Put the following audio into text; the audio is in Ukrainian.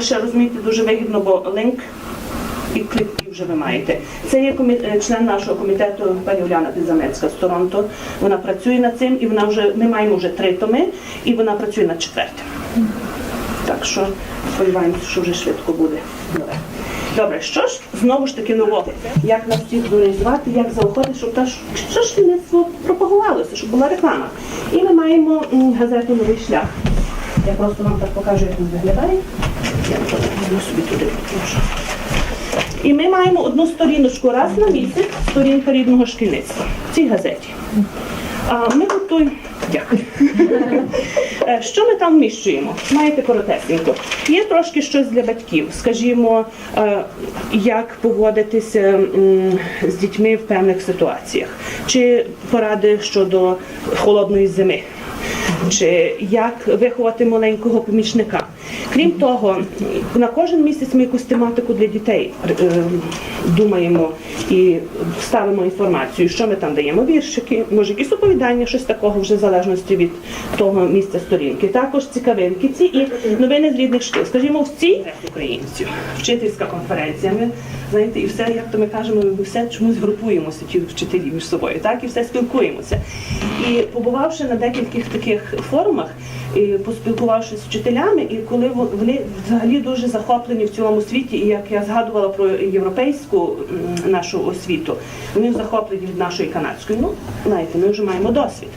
ще розумієте дуже вигідно, бо линк і кліп і вже ви маєте. Це є е, член нашого комітету пані Уляна Підзамецька з Торонто. Вона працює над цим і вона вже ми маємо вже три томи, і вона працює над четвертим. Так що сподіваємося, що вже швидко буде. нове. Добре, що ж знову ж таки нового? Як нас всіх зорганізувати, як заохотити, щоб та що ж лісництво пропагувалося, щоб була реклама. І ми маємо газету Новий шлях. Я просто вам так покажу, як він виглядає. І ми маємо одну сторіночку раз на місяць, сторінка рідного шкільництва в цій газеті. А ми готуємо. Е, Що ми там вміщуємо? Маєте коротесенько. Є трошки щось для батьків, скажімо, е, як поводитися з дітьми в певних ситуаціях, чи поради щодо холодної зими, чи як виховати маленького помічника. Крім того, на кожен місяць ми якусь тематику для дітей е, думаємо і ставимо інформацію, що ми там даємо віршики, може якісь оповідання, щось такого вже в залежності від того місця сторінки. Також цікавинки ці і новини з рідних шкіл. Скажімо, в цій українців, вчительська конференція. Ми знаєте, і все, як то ми кажемо, ми все чомусь групуємося, ті вчителі між собою, так і все спілкуємося. І побувавши на декількох таких форумах, і поспілкувавшись з вчителями, і коли вони взагалі дуже захоплені в цілому світі, і як я згадувала про європейську нашу освіту, вони захоплені від нашої канадської. Ну, знаєте, ми вже маємо досвід.